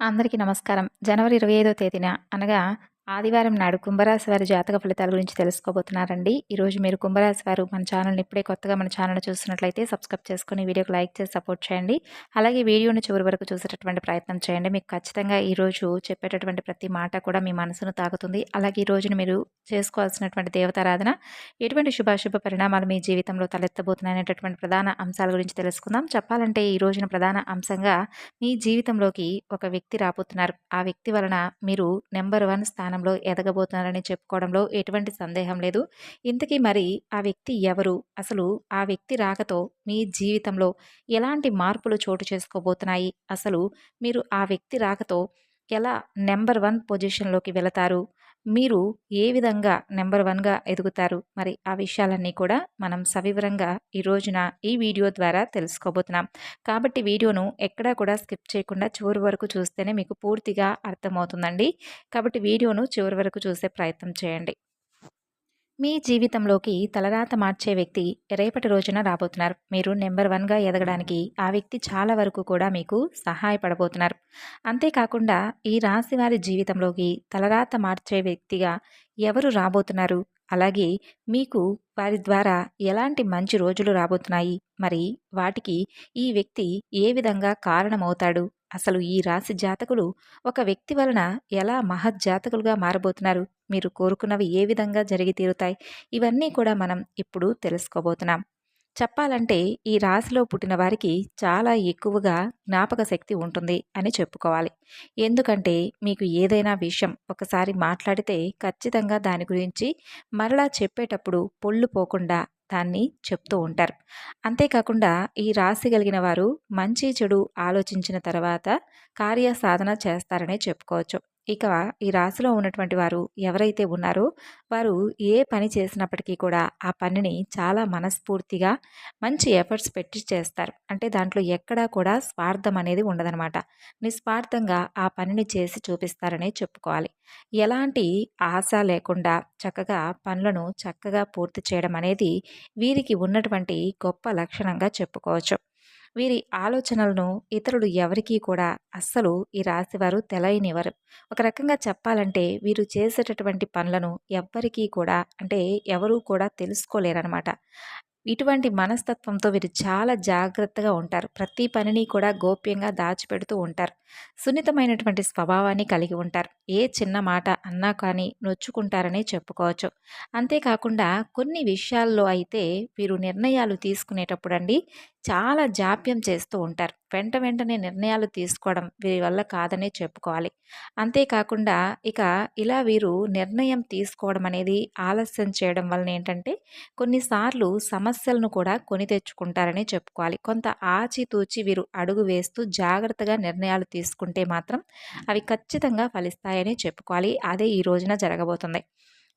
అందరికీ నమస్కారం. జనవరి ఇరవై ఐదో తేదీన అనగా ఆదివారం నాడు కుంభరాశి వారి జాతక ఫలితాల గురించి తెలుసుకోబోతున్నారండి. ఈరోజు మీరు కుంభరాశి వారు మన ఛానల్ని ఇప్పుడే కొత్తగా మన ఛానల్ చూస్తున్నట్లయితే సబ్స్క్రైబ్ చేసుకుని వీడియోకి లైక్ చేసి సపోర్ట్ చేయండి. అలాగే వీడియోని చివరి వరకు చూసేటటువంటి ప్రయత్నం చేయండి. మీకు ఖచ్చితంగా ఈరోజు చెప్పేటటువంటి ప్రతి మాట కూడా మీ మనసును తాకుతుంది. అలాగే ఈ రోజున మీరు చేసుకోవాల్సినటువంటి దేవతారాధన ఎటువంటి శుభాశుభ పరిణామాలు మీ జీవితంలో తలెత్తబోతున్నాయనేటటువంటి ప్రధాన అంశాల గురించి తెలుసుకుందాం. చెప్పాలంటే ఈ రోజున ప్రధాన అంశంగా మీ జీవితంలోకి ఒక వ్యక్తి రాబోతున్నారు. ఆ వ్యక్తి వలన మీరు నెంబర్ వన్ స్థానం స్థానంలో ఎదగబోతున్నారని చెప్పుకోవడంలో ఎటువంటి సందేహం లేదు. ఇంతకీ మరి ఆ వ్యక్తి ఎవరు? అసలు ఆ వ్యక్తి రాకతో మీ జీవితంలో ఎలాంటి మార్పులు చోటు చేసుకోబోతున్నాయి? అసలు మీరు ఆ వ్యక్తి రాకతో ఎలా నెంబర్ వన్ పొజిషన్లోకి వెళతారు? మీరు ఏ విధంగా నెంబర్ వన్గా ఎదుగుతారు? మరి ఆ విషయాలన్నీ కూడా మనం సవివరంగా ఈ రోజున ఈ వీడియో ద్వారా తెలుసుకోబోతున్నాం. కాబట్టి వీడియోను ఎక్కడా కూడా స్కిప్ చేయకుండా చివరి వరకు చూస్తేనే మీకు పూర్తిగా అర్థమవుతుందండి. కాబట్టి వీడియోను చివరి వరకు చూసే ప్రయత్నం చేయండి. మీ జీవితంలోకి తలరాత మార్చే వ్యక్తి రేపటి రోజున రాబోతున్నారు. మీరు నెంబర్ వన్గా ఎదగడానికి ఆ వ్యక్తి చాలా వరకు కూడా మీకు సహాయపడబోతున్నారు. అంతేకాకుండా ఈ రాశి వారి జీవితంలోకి తలరాత మార్చే వ్యక్తిగా ఎవరు రాబోతున్నారు? అలాగే మీకు వారి ద్వారా ఎలాంటి మంచి రోజులు రాబోతున్నాయి? మరి వాటికి ఈ వ్యక్తి ఏ విధంగా కారణమవుతాడు? అసలు ఈ రాశి జాతకులు ఒక వ్యక్తి వలన ఎలా మహజ్జాతకులుగా మారబోతున్నారు? మీరు కోరుకున్నవి ఏ విధంగా జరిగి తీరుతాయి? ఇవన్నీ కూడా మనం ఇప్పుడు తెలుసుకోబోతున్నాం. చెప్పాలంటే ఈ రాశిలో పుట్టిన వారికి చాలా ఎక్కువగా జ్ఞాపక శక్తి ఉంటుంది అని చెప్పుకోవాలి. ఎందుకంటే మీకు ఏదైనా విషయం ఒకసారి మాట్లాడితే ఖచ్చితంగా దాని గురించి మరలా చెప్పేటప్పుడు పొళ్ళు పోకుండా దాన్ని చెప్తూ ఉంటారు. అంతేకాకుండా ఈ రాశి కలిగిన వారు మంచి చెడు ఆలోచించిన తర్వాత కార్యసాధన చేస్తారనే చెప్పుకోవచ్చు. ఇక ఈ రాశిలో ఉన్నటువంటి వారు ఎవరైతే ఉన్నారో వారు ఏ పని చేసినప్పటికీ కూడా ఆ పనిని చాలా మనస్ఫూర్తిగా మంచి ఎఫర్ట్స్ పెట్టి చేస్తారు. అంటే దాంట్లో ఎక్కడా కూడా స్వార్థం అనేది ఉండదనమాట నిస్వార్థంగా ఆ పనిని చేసి చూపిస్తారనే చెప్పుకోవాలి. ఎలాంటి ఆశ లేకుండా చక్కగా పనులను చక్కగా పూర్తి చేయడం అనేది వీరికి ఉన్నటువంటి గొప్ప లక్షణంగా చెప్పుకోవచ్చు. వీరి ఆలోచనలను ఇతరులు ఎవరికీ కూడా అస్సలు ఈ రాశివారు తెలయనివ్వరు. ఒక రకంగా చెప్పాలంటే వీరు చేసేటటువంటి పనులను ఎవ్వరికీ కూడా అంటే ఎవరూ కూడా తెలుసుకోలేరనమాట ఇటువంటి మనస్తత్వంతో వీరు చాలా జాగ్రత్తగా ఉంటారు. ప్రతి పనిని కూడా గోప్యంగా దాచిపెడుతూ ఉంటారు. సున్నితమైనటువంటి స్వభావాన్ని కలిగి ఉంటారు. ఏ చిన్న మాట అన్నా కానీ నొచ్చుకుంటారని చెప్పుకోవచ్చు. అంతేకాకుండా కొన్ని విషయాల్లో అయితే వీరు నిర్ణయాలు తీసుకునేటప్పుడు అండి చాలా జాప్యం చేస్తూ ఉంటారు. వెంట వెంటనే నిర్ణయాలు తీసుకోవడం వీరి వల్ల కాదనే చెప్పుకోవాలి. అంతేకాకుండా ఇక ఇలా వీరు నిర్ణయం తీసుకోవడం అనేది ఆలస్యం చేయడం వలన ఏంటంటే కొన్నిసార్లు సమస్యలను కూడా కొని తెచ్చుకుంటారని చెప్పుకోవాలి. కొంత ఆచితూచి వీరు అడుగు వేస్తూ జాగ్రత్తగా నిర్ణయాలు తీసుకుంటే మాత్రం అవి ఖచ్చితంగా ఫలిస్తాయని చెప్పుకోవాలి. అదే ఈ రోజున జరగబోతుంది.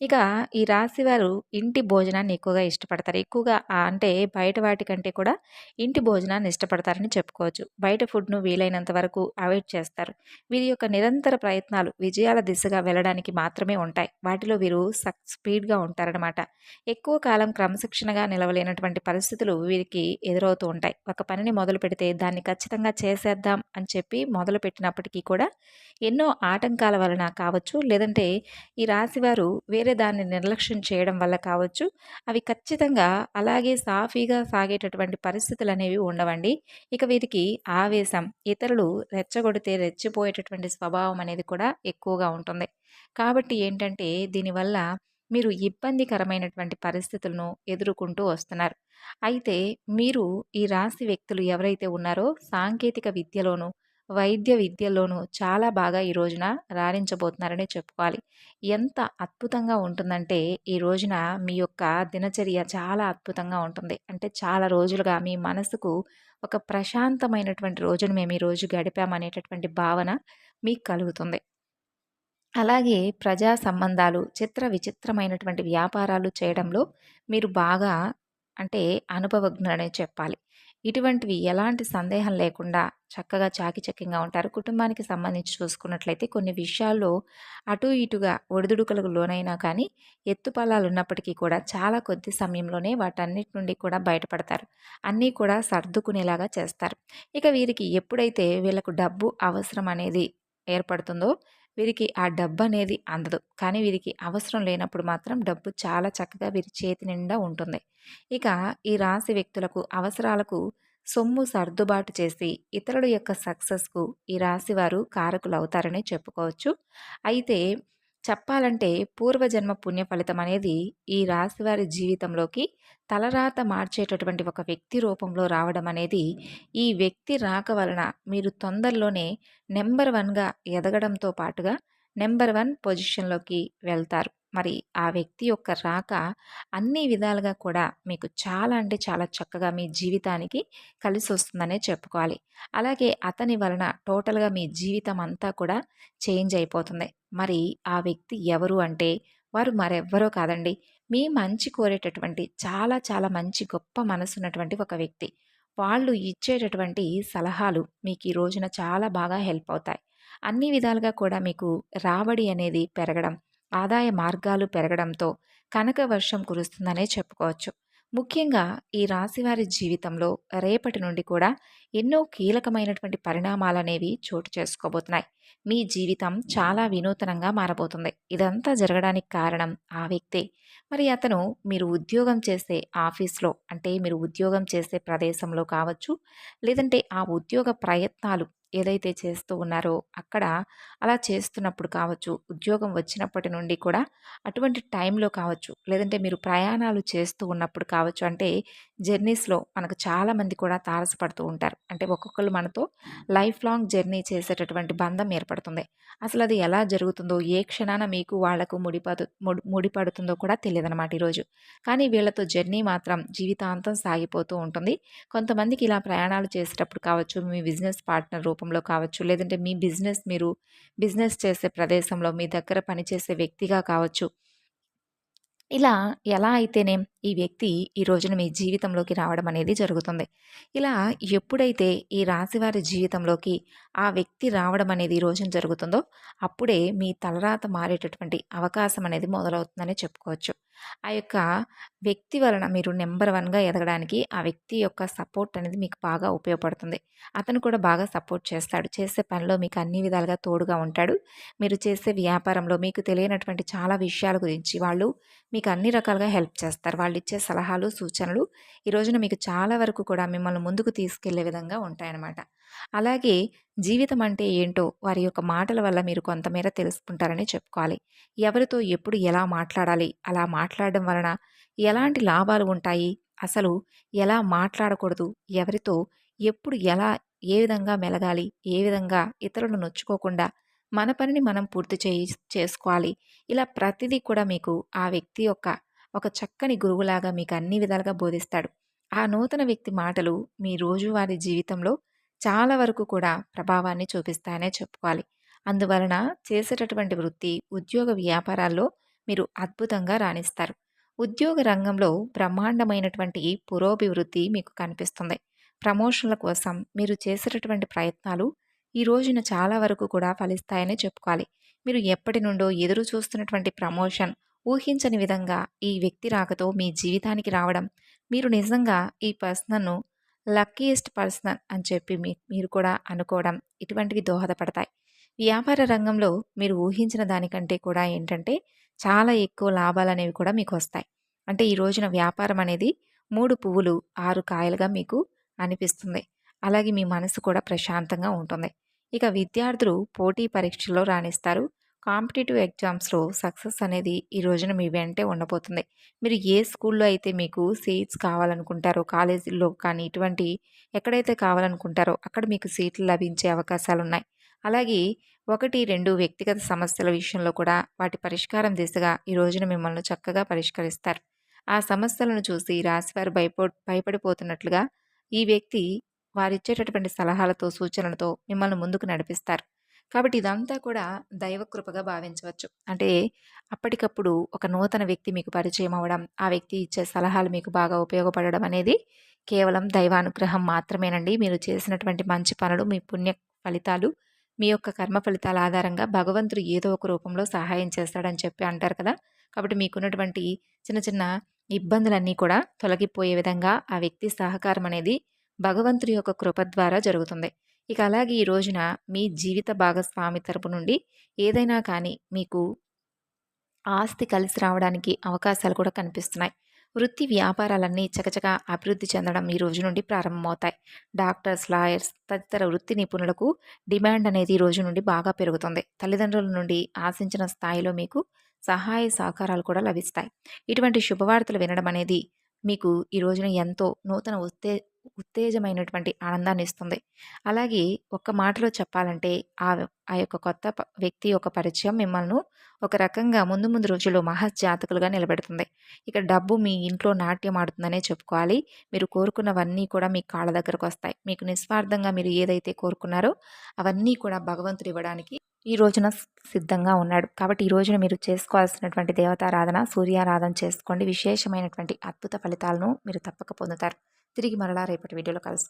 ఇక ఈ రాశి వారు ఇంటి భోజనాన్ని ఎక్కువగా ఇష్టపడతారు. ఎక్కువగా అంటే బయట వాటికంటే కూడా ఇంటి భోజనాన్ని ఇష్టపడతారని చెప్పుకోవచ్చు. బయట ఫుడ్ను వీలైనంత వరకు అవాయిడ్ చేస్తారు. వీరి యొక్క నిరంతర ప్రయత్నాలు విజయాల దిశగా వెళ్ళడానికి మాత్రమే ఉంటాయి. వాటిలో వీరు సక్ స్పీడ్గా ఉంటారనమాట ఎక్కువ కాలం క్రమశిక్షణగా నిలవలేనటువంటి పరిస్థితులు వీరికి ఎదురవుతూ ఉంటాయి. ఒక పనిని మొదలు పెడితే దాన్ని ఖచ్చితంగా చేసేద్దాం అని చెప్పి మొదలు పెట్టినప్పటికీ కూడా ఎన్నో ఆటంకాల వలన కావచ్చు లేదంటే ఈ రాశివారు వేరే వేరే దాన్ని నిర్లక్ష్యం చేయడం వల్ల కావచ్చు. అవి ఖచ్చితంగా అలాగే సాఫీగా సాగేటటువంటి పరిస్థితులు అనేవి ఉండవండి. ఇక వీరికి ఆవేశం ఇతరులు రెచ్చగొడితే రెచ్చిపోయేటటువంటి స్వభావం అనేది కూడా ఎక్కువగా ఉంటుంది. కాబట్టి ఏంటంటే దీనివల్ల మీరు ఇబ్బందికరమైనటువంటి పరిస్థితులను ఎదుర్కొంటూ వస్తున్నారు. అయితే మీరు ఈ రాశి వ్యక్తులు ఎవరైతే ఉన్నారో సాంకేతిక విద్యలోనూ వైద్య విద్యలోనూ చాలా బాగా ఈ రోజున రాణించబోతున్నారని చెప్పుకోవాలి. ఎంత అద్భుతంగా ఉంటుందంటే ఈ రోజున మీ యొక్క దినచర్య చాలా అద్భుతంగా ఉంటుంది. అంటే చాలా రోజులుగా మీ మనసుకు ఒక ప్రశాంతమైనటువంటి రోజును మేము ఈ రోజు గడిపామనేటటువంటి భావన మీకు కలుగుతుంది. అలాగే ప్రజా సంబంధాలు చిత్ర విచిత్రమైనటువంటి వ్యాపారాలు చేయడంలో మీరు బాగా అంటే అనుభవజ్ఞులనే చెప్పాలి. ఇటువంటివి ఎలాంటి సందేహం లేకుండా చక్కగా చాకిచక్యంగా ఉంటారు. కుటుంబానికి సంబంధించి చూసుకున్నట్లయితే కొన్ని విషయాల్లో అటు ఇటుగా ఒడిదుడుకులకు లోనైనా కానీ ఎత్తుపలాలు ఉన్నప్పటికీ కూడా చాలా కొద్ది సమయంలోనే వాటన్నిటి నుండి కూడా బయటపడతారు. అన్నీ కూడా సర్దుకునేలాగా చేస్తారు. ఇక వీరికి ఎప్పుడైతే వీళ్ళకు డబ్బు అవసరం అనేది ఏర్పడుతుందో వీరికి ఆ డబ్బు అనేది అందదు. కానీ వీరికి అవసరం లేనప్పుడు మాత్రం డబ్బు చాలా చక్కగా వీరి చేతి నిండా ఉంటుంది. ఇక ఈ రాశి వ్యక్తులకు అవసరాలకు సొమ్ము సర్దుబాటు చేసి ఇతరుల యొక్క సక్సెస్కు ఈ రాశి వారు కారకులు అవుతారని చెప్పుకోవచ్చు. అయితే చెప్పాలంటే పూర్వజన్మ పుణ్య ఫలితం అనేది ఈ రాశివారి జీవితంలోకి తలరాత మార్చేటటువంటి ఒక వ్యక్తి రూపంలో రావడం అనేది ఈ వ్యక్తి రాక వలన మీరు తొందరలోనే నెంబర్ వన్గా ఎదగడంతో పాటుగా నెంబర్ వన్ పొజిషన్లోకి వెళ్తారు. మరి ఆ వ్యక్తి యొక్క రాక అన్ని విధాలుగా కూడా మీకు చాలా అంటే చాలా చక్కగా మీ జీవితానికి కలిసి వస్తుందనే చెప్పుకోవాలి. అలాగే అతని వలన టోటల్గా మీ జీవితం అంతా కూడా చేంజ్ అయిపోతుంది. మరి ఆ వ్యక్తి ఎవరు అంటే వారు మరెవ్వరో కాదండి. మీ మంచి కోరేటటువంటి చాలా చాలా మంచి గొప్ప మనసున్నటువంటి ఒక వ్యక్తి. వాళ్ళు ఇచ్చేటటువంటి సలహాలు మీకు ఈ రోజున చాలా బాగా హెల్ప్ అవుతాయి. అన్ని విధాలుగా కూడా మీకు రాబడి అనేది పెరగడం ఆదాయ మార్గాలు పెరగడంతో కనక వర్షం కురుస్తుందనే చెప్పుకోవచ్చు. ముఖ్యంగా ఈ రాశివారి జీవితంలో రేపటి నుండి కూడా ఎన్నో కీలకమైనటువంటి పరిణామాలు అనేవి చోటు చేసుకోబోతున్నాయి. మీ జీవితం చాలా వినూతనంగా మారబోతుంది. ఇదంతా జరగడానికి కారణం ఆ వ్యక్తే. మరి అతను మీరు ఉద్యోగం చేసే ఆఫీస్లో అంటే మీరు ఉద్యోగం చేసే ప్రదేశంలో కావచ్చు లేదంటే ఆ ఉద్యోగ ప్రయత్నాలు ఏదైతే చేస్తూ ఉన్నారో అక్కడ అలా చేస్తున్నప్పుడు కావచ్చు ఉద్యోగం వచ్చినప్పటి నుండి కూడా అటువంటి టైంలో కావచ్చు లేదంటే మీరు ప్రయాణాలు చేస్తూ ఉన్నప్పుడు కావచ్చు అంటే జర్నీస్లో మనకు చాలామంది కూడా తారసపడుతూ ఉంటారు. అంటే ఒక్కొక్కరు మనతో లైఫ్ లాంగ్ జర్నీ చేసేటటువంటి బంధం ఏర్పడుతుంది. అసలు అది ఎలా జరుగుతుందో ఏ క్షణాన మీకు వాళ్ళకు ముడిపడు ముడిపడుతుందో కూడా తెలియదు అనమాట ఈరోజు. కానీ వీళ్ళతో జర్నీ మాత్రం జీవితాంతం సాగిపోతూ ఉంటుంది. కొంతమందికి ఇలా ప్రయాణాలు చేసేటప్పుడు కావచ్చు మీ బిజినెస్ పార్ట్నర్ రూపంలో కావచ్చు లేదంటే మీ బిజినెస్ మీరు బిజినెస్ చేసే ప్రదేశంలో మీ దగ్గర పనిచేసే వ్యక్తిగా కావచ్చు. ఇలా ఎలా అయితేనే ఈ వ్యక్తి ఈ రోజున మీ జీవితంలోకి రావడం అనేది జరుగుతుంది. ఇలా ఎప్పుడైతే ఈ రాశివారి జీవితంలోకి ఆ వ్యక్తి రావడం అనేది ఈ రోజున జరుగుతుందో అప్పుడే మీ తలరాత మారేటటువంటి అవకాశం అనేది మొదలవుతుందని చెప్పుకోవచ్చు. ఆ యొక్క వ్యక్తి వలన మీరు నెంబర్ వన్గా ఎదగడానికి ఆ వ్యక్తి యొక్క సపోర్ట్ అనేది మీకు బాగా ఉపయోగపడుతుంది. అతను కూడా బాగా సపోర్ట్ చేస్తాడు. చేసే పనిలో మీకు అన్ని విధాలుగా తోడుగా ఉంటాడు. మీరు చేసే వ్యాపారంలో మీకు తెలియనటువంటి చాలా విషయాల గురించి వాళ్ళు మీకు అన్ని రకాలుగా హెల్ప్ చేస్తారు. వాళ్ళు ఇచ్చే సలహాలు సూచనలు ఈ రోజున మీకు చాలా వరకు కూడా మిమ్మల్ని ముందుకు తీసుకెళ్ళే విధంగా ఉంటాయన్నమాట. అలాగే జీవితం అంటే ఏంటో వారి యొక్క మాటల వల్ల మీరు కొంతమేర తెలుసుకుంటారని చెప్పుకోవాలి. ఎవరితో ఎప్పుడు ఎలా మాట్లాడాలి అలా మాట్లాడడం వలన ఎలాంటి లాభాలు ఉంటాయి అసలు ఎలా మాట్లాడకూడదు ఎవరితో ఎప్పుడు ఎలా ఏ విధంగా మెలగాలి ఏ విధంగా ఇతరులను నొచ్చుకోకుండా మన పనిని మనం పూర్తి చేయి చేసుకోవాలి. ఇలా ప్రతిదీ కూడా మీకు ఆ వ్యక్తి యొక్క ఒక చక్కని గురువులాగా మీకు అన్ని విధాలుగా బోధిస్తాడు. ఆ నూతన వ్యక్తి మాటలు మీ రోజువారీ జీవితంలో చాలా వరకు కూడా ప్రభావాన్ని చూపిస్తాయనే చెప్పుకోవాలి. అందువలన చేసేటటువంటి వృత్తి ఉద్యోగ వ్యాపారాల్లో మీరు అద్భుతంగా రాణిస్తారు. ఉద్యోగ రంగంలో బ్రహ్మాండమైనటువంటి పురోభివృద్ధి మీకు కనిపిస్తుంది. ప్రమోషన్ల కోసం మీరు చేసేటటువంటి ప్రయత్నాలు ఈ రోజున చాలా వరకు కూడా ఫలిస్తాయని చెప్పుకోవాలి. మీరు ఎప్పటి నుండో ఎదురు చూస్తున్నటువంటి ప్రమోషన్ ఊహించని విధంగా ఈ వ్యక్తి రాకతో మీ జీవితానికి రావడం మీరు నిజంగా ఈ పర్సన్ను లక్కీయెస్ట్ పర్సన్ అని చెప్పి మీ మీరు కూడా అనుకోవడం ఇటువంటివి దోహదపడతాయి. వ్యాపార రంగంలో మీరు ఊహించిన దానికంటే కూడా ఏంటంటే చాలా ఎక్కువ లాభాలు అనేవి కూడా మీకు వస్తాయి. అంటే ఈ రోజున వ్యాపారం అనేది మూడు పువ్వులు ఆరు కాయలుగా మీకు అనిపిస్తుంది. అలాగే మీ మనసు కూడా ప్రశాంతంగా ఉంటుంది. ఇక విద్యార్థులు పోటీ పరీక్షల్లో రాణిస్తారు. కాంపిటేటివ్ ఎగ్జామ్స్లో సక్సెస్ అనేది ఈ రోజున మీ వెంటే ఉండబోతుంది. మీరు ఏ స్కూల్లో అయితే మీకు సీట్స్ కావాలనుకుంటారో కాలేజీల్లో కానీ ఇటువంటి ఎక్కడైతే కావాలనుకుంటారో అక్కడ మీకు సీట్లు లభించే అవకాశాలు ఉన్నాయి అలాగే ఒకటి రెండు వ్యక్తిగత సమస్యల విషయంలో కూడా వాటి పరిష్కారం దిశగా ఈ రోజున మిమ్మల్ని చక్కగా పరిష్కరిస్తారు. ఆ సమస్యలను చూసి రాశివారు భయపో భయపడిపోతున్నట్లుగా ఈ వ్యక్తి వారిచ్చేటటువంటి సలహాలతో సూచనలతో మిమ్మల్ని ముందుకు నడిపిస్తారు. కాబట్టి ఇదంతా కూడా దైవకృపగా భావించవచ్చు. అంటే అప్పటికప్పుడు ఒక నూతన వ్యక్తి మీకు పరిచయం అవ్వడం ఆ వ్యక్తి ఇచ్చే సలహాలు మీకు బాగా ఉపయోగపడడం అనేది కేవలం దైవానుగ్రహం మాత్రమేనండి. మీరు చేసినటువంటి మంచి పనులు మీ పుణ్య ఫలితాలు మీ యొక్క కర్మ ఫలితాల ఆధారంగా భగవంతుడు ఏదో ఒక రూపంలో సహాయం చేస్తాడని చెప్పి అంటారు కదా! కాబట్టి మీకున్నటువంటి చిన్న చిన్న ఇబ్బందులన్నీ కూడా తొలగిపోయే విధంగా ఆ వ్యక్తి సహకారం అనేది భగవంతుడి యొక్క కృప ద్వారా జరుగుతుంది. ఇక అలాగే ఈ రోజున మీ జీవిత భాగస్వామి తరపు నుండి ఏదైనా కానీ మీకు ఆస్తి కలిసి రావడానికి అవకాశాలు కూడా కనిపిస్తున్నాయి. వృత్తి వ్యాపారాలన్నీ చకచకా అభివృద్ధి చెందడం ఈ రోజు నుండి ప్రారంభమవుతాయి. డాక్టర్స్ లాయర్స్ తదితర వృత్తి నిపుణులకు డిమాండ్ అనేది ఈ రోజు నుండి బాగా పెరుగుతుంది. తల్లిదండ్రుల నుండి ఆశించిన స్థాయిలో మీకు సహాయ సహకారాలు కూడా లభిస్తాయి. ఇటువంటి శుభవార్తలు వినడం అనేది మీకు ఈ రోజున ఎంతో నూతన ఉత్తే ఉత్తేజమైనటువంటి ఆనందాన్ని ఇస్తుంది అలాగే ఒక్క మాటలో చెప్పాలంటే ఆ ఆ యొక్క కొత్త వ్యక్తి యొక్క పరిచయం మిమ్మల్ని ఒక రకంగా ముందు ముందు రోజుల్లో మహజ్జాతకులుగా నిలబెడుతుంది. ఇక డబ్బు మీ ఇంట్లో నాట్యం ఆడుతుందనే చెప్పుకోవాలి. మీరు కోరుకున్నవన్నీ కూడా మీ కాళ్ళ దగ్గరకు వస్తాయి. మీకు నిస్వార్థంగా మీరు ఏదైతే కోరుకున్నారో అవన్నీ కూడా భగవంతుడు ఇవ్వడానికి ఈ రోజున సిద్ధంగా ఉన్నాడు. కాబట్టి ఈ రోజున మీరు చేసుకోవాల్సినటువంటి దేవతారాధన సూర్యారాధన చేసుకోండి. విశేషమైనటువంటి అద్భుత ఫలితాలను మీరు తప్పక పొందుతారు. తిరిగి మరలా రేపటి వీడియోలో కలుసుకుందాం.